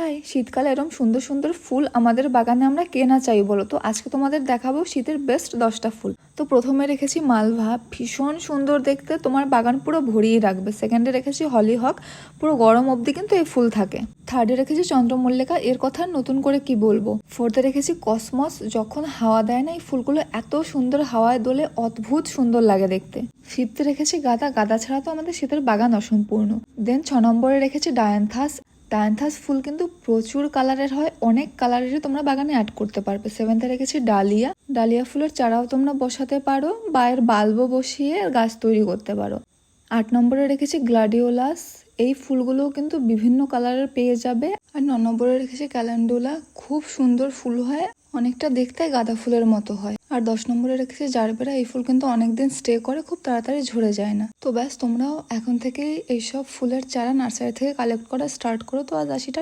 High শীতকালে এরকম সুন্দর সুন্দর ফুল আমাদের বাগানে আমরা কেনা চাই বলো তো? আজকে তোমাদের দেখাবো শীতের বেস্ট দশটা ফুল। তো প্রথমে রেখেছি মালভা। ভীষণ সুন্দর দেখতে, তোমার বাগান পুরো ভরিয়ে রাখবে। সেকেন্ডে রেখেছি হলিহক, পুরো গরম অবধি কিন্তু এই ফুল থাকে। থার্ডে রেখেছি চন্দ্রমল্লিকা, এর কথা নতুন করে কি বলব? ফোর্থে রেখেছি কসমস, যখন হাওয়া দেয় না, এই ফুলগুলো এত সুন্দর হাওয়ায় দোলে, অদ্ভুত সুন্দর লাগে দেখতে। ফিফথে রেখেছি গাদা গাদা ছাড়া তো আমাদের শীতের বাগান অসম্পূর্ণ। দেন ছ নম্বরে রেখেছি ডায়ান্থাস ডায়ান্থাস ফুল কিন্তু প্রচুর কালারের হয়, অনেক কালারেরই তোমরা বাগানে অ্যাড করতে পারবে। সেভেন্থে রেখেছি ডালিয়া। ডালিয়া ফুলের চারাও তোমরা বসাতে পারো বা এর বাল্বও বসিয়ে গাছ তৈরি করতে পারো। আট নম্বরে রেখেছি গ্লাডিওলাস। এই ফুলগুলো কিন্তু বিভিন্ন কালারের পেয়ে যাবে। আর ন নম্বরে রেখেছি ক্যালেন্ডুলা। খুব সুন্দর ফুল হয়। অনেকটা দেখতে গাঁদা ফুলের মতো হয়। আর দশ নম্বরে রেখেছি জারবেরা, এই ফুল কিন্তু অনেকদিন স্টে করে খুব তাড়াতাড়ি ঝরে যায় না। তো ব্যাস, তোমরাও এখন থেকেই এইসব ফুলের চারা নার্সারি থেকে কালেক্ট করা স্টার্ট করো। তো আজ আশিটা